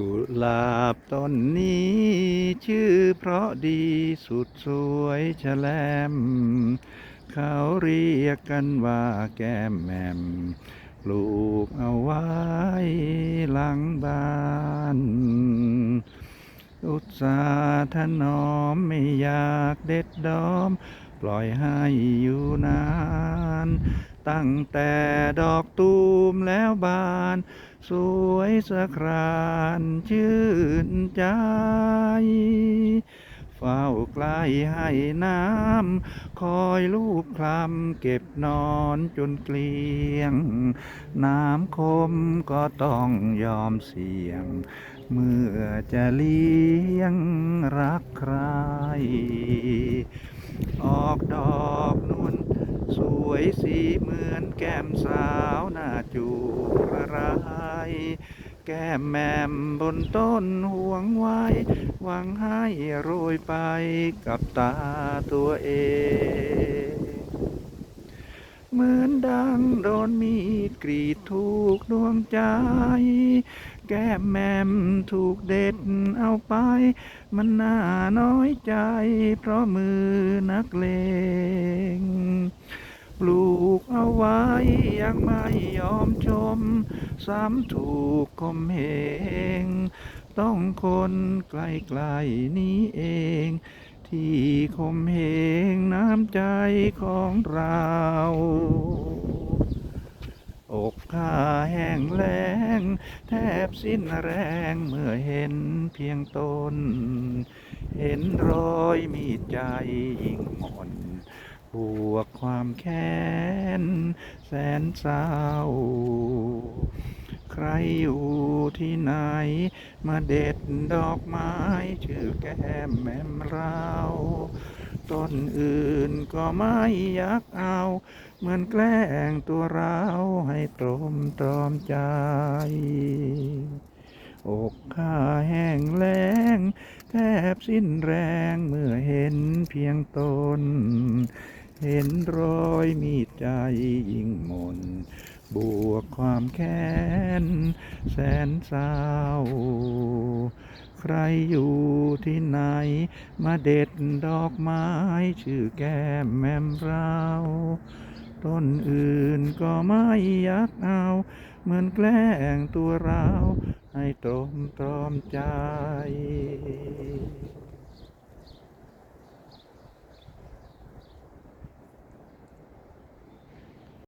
กุหลาบต้นนี้ ชื่อเพราะดีสุดสวยแฉลม เขาเรียกกันว่าแก้มแหม่มปลูกเอาไว้หลังบ้าน อุตสาห์ถนอมไม่อยากเด็ดดอม ปล่อยให้อยู่นาน ตั้งแต่ดอกตูมแล้วบาน สวยสะครานชื่นใจ เฝ้าใกล้ให้น้ำ คอยลูบคลำเก็บนอนจนเกลี้ยง น้ำคมก็ต้องยอมเสี่ยง เมื่อจะเลี้ยงรักใคร ออกดอกนุ่นสวยสีเหมือนแก้มสาวหน้าจูบระรา แก้มแมมบนต้นห่วงไว้ หวังให้โรยไปกับตาตัวเอง เหมือนดังโดนมีดกรีดถูกดวงใจ แก้มแมมถูกเด็ดเอาไป มันน่าน้อยใจ เพราะมือนักเลง ยังไม่ยอมชม ซ้ำถูกคมเหง ต้องคนใกลๆนี้เอง ที่คมเหงน้ำใจของเราอกข้าแห้งแล้ง แทบสิ้นแรงเมื่อเห็นเพียงตน เห็นรอยมีดใจยิ่งหม่น บวกความแค้นแสนเศร้า ใครอยู่ที่ไหน มาเด็ดดอกไม้ชื่อแก้มแม่มเราต้นอื่นก็ไม่อยากเอา เหมือนแกล้งตัวเราให้ตรมตรอมใจ อกข้าแห้งแล้งแทบสิ้นแรงเมื่อเห็นเพียงตน เห็นรอยมีดใจยิ่งมน บวกความแค้นแสนเศร้า ใครอยู่ที่ไหน มาเด็ดดอกไม้ชื่อแก้มแม่มเราต้นอื่นก็ไม่อยากเอา เหมือนแกล้งตัวเรา ให้ตรมตรอมใจ